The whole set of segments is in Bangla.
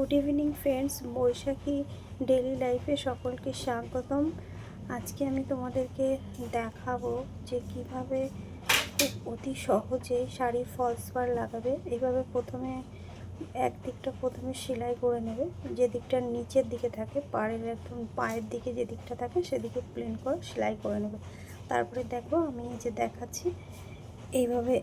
Good evening friends, Baishakhi daily লাইফে সকলকে স্বাগতম। আজকে আমি তোমাদেরকে দেখাবো যে কীভাবে খুব অতি সহজে শাড়ির ফলস পার লাগাবে। এইভাবে প্রথমে এক দিকটা প্রথমে সেলাই করে নেবে, যে দিকটা নিচের দিকে থাকে, পাড়ের একদম পায়ের দিকে যে দিকটা থাকে, সেদিকে প্লেন করে সেলাই করে নেবে। তারপরে দেখো আমি যে দেখাচ্ছি এইভাবে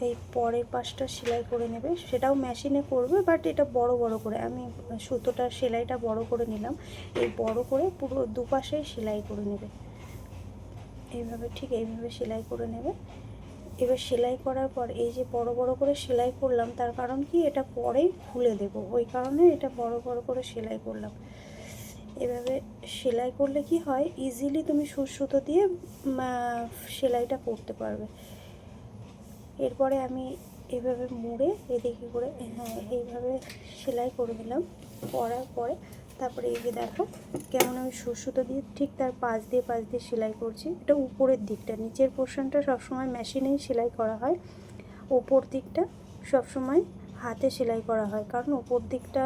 এই পরের পাশটা সেলাই করে নেবে। সেটাও মেশিনে করবে বাট এটা বড় বড় করে। আমি সুতোটা, সেলাইটা বড় করে নিলাম। এই বড় করে পুরো দুপাশে সেলাই করে নেবে। এইভাবে, ঠিক এইভাবে সেলাই করে নেবে। এবার সেলাই করার পর এই যে বড় বড় করে সেলাই করলাম, তার কারণ কি? এটা পরেই খুলে দেব। ওই কারণে এটা বড় বড় করে সেলাই করলাম। এভাবে সেলাই করলে কি হয়? ইজিলি তুমি সুর সুতো দিয়ে সেলাইটা করতে পারবে। এরপরে আমি এভাবে মুড়ে এদিকে করে হ্যাঁ এইভাবে সেলাই করে দিলাম, করার পরে তারপরে এই যে দেখো কেমন আমি সুতো দিয়ে ঠিক তার পাশ দিয়ে পাশ দিয়ে সেলাই করছি। এটা উপরের দিকটা, নিচের পোর্শনটা সবসময় মেশিনেই সেলাই করা হয়। ওপর দিকটা সবসময় হাতে সেলাই করা হয়, কারণ ওপর দিকটা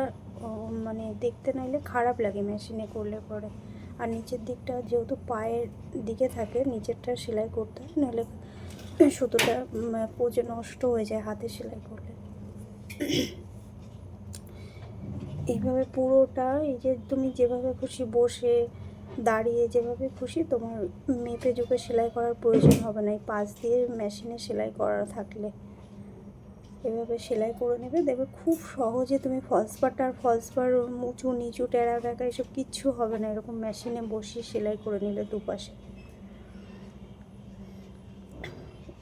মানে দেখতে নাইলে খারাপ লাগে মেশিনে করলে পরে। আর নিচের দিকটা যেহেতু পায়ের দিকে থাকে, নিচেরটা সেলাই করতে হয়, নাহলে সুতোটা পচে নষ্ট হয়ে যায় হাতে সেলাই করলে। এইভাবে পুরোটা, এই যে তুমি যেভাবে খুশি বসে দাঁড়িয়ে যেভাবে খুশি, তোমার মেপে জুপে সেলাই করার প্রয়োজন হবে না। এই পাশ দিয়ে মেশিনে সেলাই করা থাকলে। এভাবে সেলাই করে নেবে। দেখবে খুব সহজে তুমি ফলস পাট আর ফলস পার উঁচু নিচু টেরা বেঁকা এসব কিচ্ছু হবে না। এরকম মেশিনে বসিয়ে সেলাই করে নিলে দুপাশে।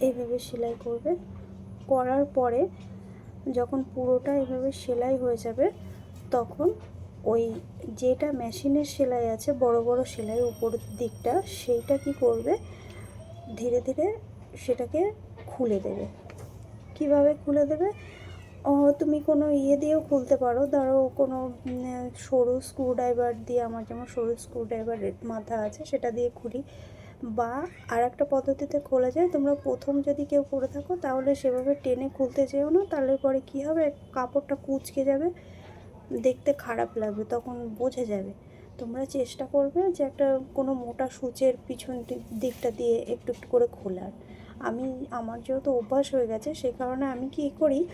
এইভাবে সেলাই করবে। করার পরে যখন পুরোটা এভাবে সেলাই হয়ে যাবে, তখন ওই যেটা মেশিনের সেলাই আছে, বড় বড় সেলাই উপরের দিকটা, সেইটা কি করবে? ধীরে ধীরে সেটাকে খুলে দেবে। কীভাবে খুলে দেবে? তুমি কোনো ইয়ে দিয়েও খুলতে পারো। ধরো কোনো সরু স্ক্রুড্রাইভার দিয়ে, আমার যেমন সরু স্ক্রুড্রাইভার মাথা আছে, সেটা দিয়ে খুলি। বা আর একটা পদ্ধতিতে খোলা যায়, তোমরা প্রথম যদি কেউ করে থাকো তাহলে সেভাবে টেনে খুলতে যেও না, তাহলে পরে কী হবে কাপড়টা কুচকে যাবে, দেখতে খারাপ লাগবে, তখন বোঝা যাবে। তোমরা চেষ্টা করবে যে একটা কোনো মোটা সূচের পিছন দিক- দিকটা দিয়ে একটু একটু করে খোলার। আমি, আমার যেহেতু অভ্যাস হয়ে গেছে সেই কারণে আমি কী করি,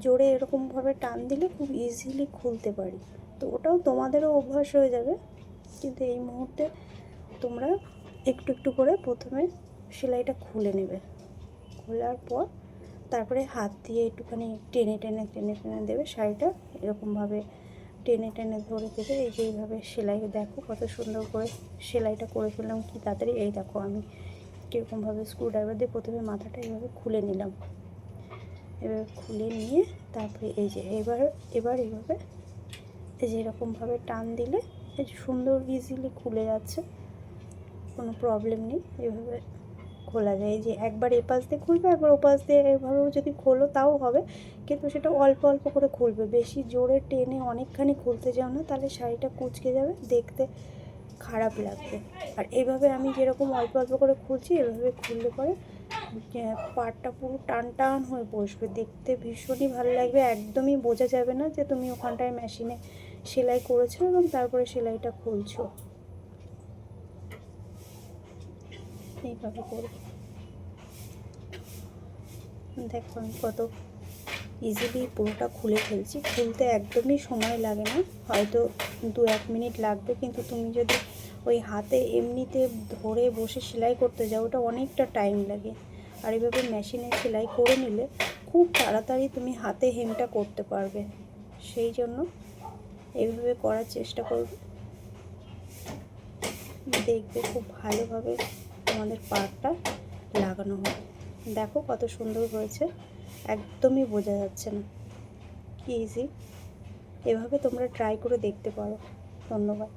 জোরে এরকমভাবে টান দিলে খুব ইজিলি খুলতে পারি। তো ওটাও তোমাদেরও অভ্যাস হয়ে যাবে, কিন্তু এই মুহূর্তে তোমরা একটু একটু করে প্রথমে সেলাইটা খুলে নেবে। খোলার পর তারপরে হাত দিয়ে একটুখানি টেনে টেনে টেনে টেনে দেবে শাড়িটা। এরকমভাবে টেনে টেনে ধরে দেবে। এই যে এইভাবে সেলাই, দেখো কত সুন্দর করে সেলাইটা করে ফেললাম কি তাড়াতাড়ি। এই দেখো আমি কীরকমভাবে স্ক্রুড্রাইভার দিয়ে প্রথমে মাথাটা এইভাবে খুলে নিলাম। এবার খুলে নিয়ে তারপরে এই যে এবার এবার এইভাবে এই যে এরকমভাবে টান দিলে এই যে সুন্দর ইজিলি খুলে যাচ্ছে। কোনো প্রবলেম নেই। এভাবে খোলা যায়। যে একবার এপাশ দিয়ে খুলবে, একবার ওপাশ দিয়ে এভাবেও যদি খোলো তাও হবে। কিন্তু সেটা অল্প অল্প করে খুলবে। বেশি জোরে টেনে অনেকখানি খুলতে যাও না, তাহলে শাড়িটা কুচকে যাবে, দেখতে খারাপ লাগবে। আর এভাবে আমি যেরকম অল্প অল্প করে খুলছি, এভাবে খুললে পরে পাটটা পুরো টান টান হয়ে বসবে। দেখতে ভীষণই ভালো লাগবে। একদমই বোঝা যাবে না যে তুমি ওখানটায় মেশিনে সেলাই করেছ এবং তারপরে সেলাইটা খুলছো। এইভাবে করব। দেখো আমি কত ইজিলি পুরোটা খুলে ফেলছি। খুলতে একদমই সময় লাগে না, হয়তো দু এক মিনিট লাগবে, কিন্তু তুমি যদি ওই হাতে এমনিতে ধরে বসে সেলাই করতে যাও, ওটা অনেকটা টাইম লাগে। আর এভাবে মেশিনে সেলাই করে নিলে খুব তাড়াতাড়ি তুমি হাতে হেমটা করতে পারবে। সেই জন্য এইভাবে করার চেষ্টা করবে। দেখবে খুব ভালোভাবে তোমাদের পার্কটা লাগানো হবে দেখো কত সুন্দর হয়েছে, একদমই বোঝা যাচ্ছে না। কি ইজি এভাবে তোমরা ট্রাই করে দেখতে পারো। ধন্যবাদ।